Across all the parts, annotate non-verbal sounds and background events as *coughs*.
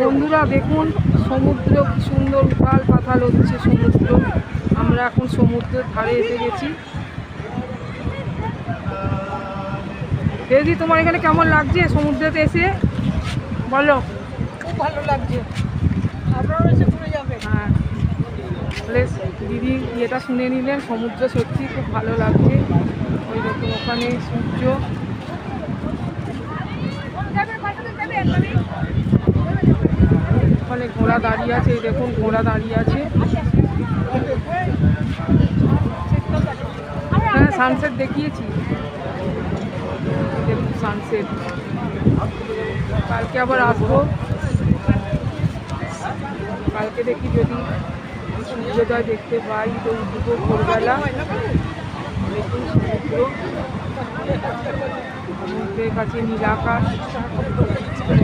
বন্ধুরা দেখুন সমুদ্র কি সুন্দর উথাল পাথাল হচ্ছে সমুদ্র। আমরা এখন সমুদ্রের ধারে এসে গেছি। দিদি তোমার এখানে কেমন লাগছে সমুদ্রেতে এসে? বলো। খুব ভালো লাগছে। এসে ঘুরে যাবেন। হ্যাঁ। দিদি ইয়েটা শুনে নিলেন সমুদ্র সত্যি খুব ভালো লাগছে। ওই রকম ওখানে সূর্য ওখানে ঘোড়া দাঁড়িয়ে আছে, এই দেখুন, ঘোড়া দাঁড়িয়ে আছে। হ্যাঁ সানসেট দেখিয়েছি। দেখুন সানসেট কালকে আবার আসব। কালকে দেখি যদি সূর্যোদয় দেখতে পাই, তো উঠবো ভোরবেলা। দেখুন, সমুদ্র। সমুদ্রের কাছে নীল আকাশ। ওই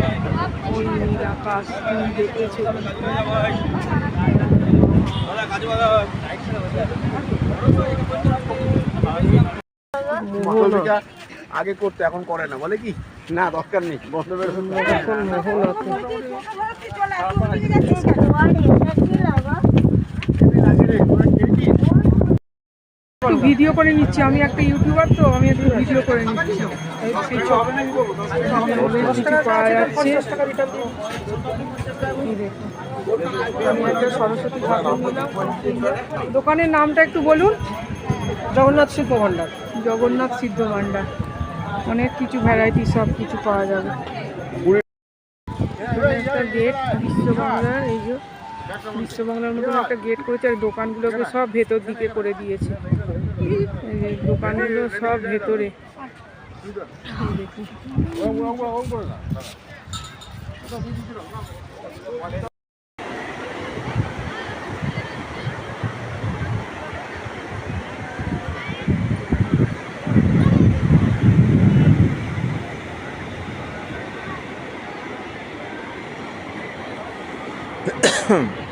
নীল আকাশ তুমি দেখেছ আগে করতে এখন করে না বলে কি না দরকার নেই বন্ধ বের হচ্ছে মোহন আছে একটু ভিডিও করে নিচ্ছি। আমি একটা ইউটিউবার তো আমি একটু ভিডিও করে নিচ্ছি। সেই চপ- চকলেট কিছু পাওয়া যাচ্ছে। আমি একটা সরস্বতী দোকানের নামটা একটু বলুন। জগন্নাথ সিদ্ধ ভান্ডার জগন্নাথ সিদ্ধ ভাণ্ডার। অনেক কিছু ভ্যারাইটি সব কিছু পাওয়া যাবে। একটা গেট বিশ্ববাংলার এই যে। বিশ্ববাংলার মতন একটা গেট করেছে আর দোকানগুলোকে সব ভেতর দিকে করে দিয়েছে। দোকানগুলো সব ভেতরে Hmm. *coughs*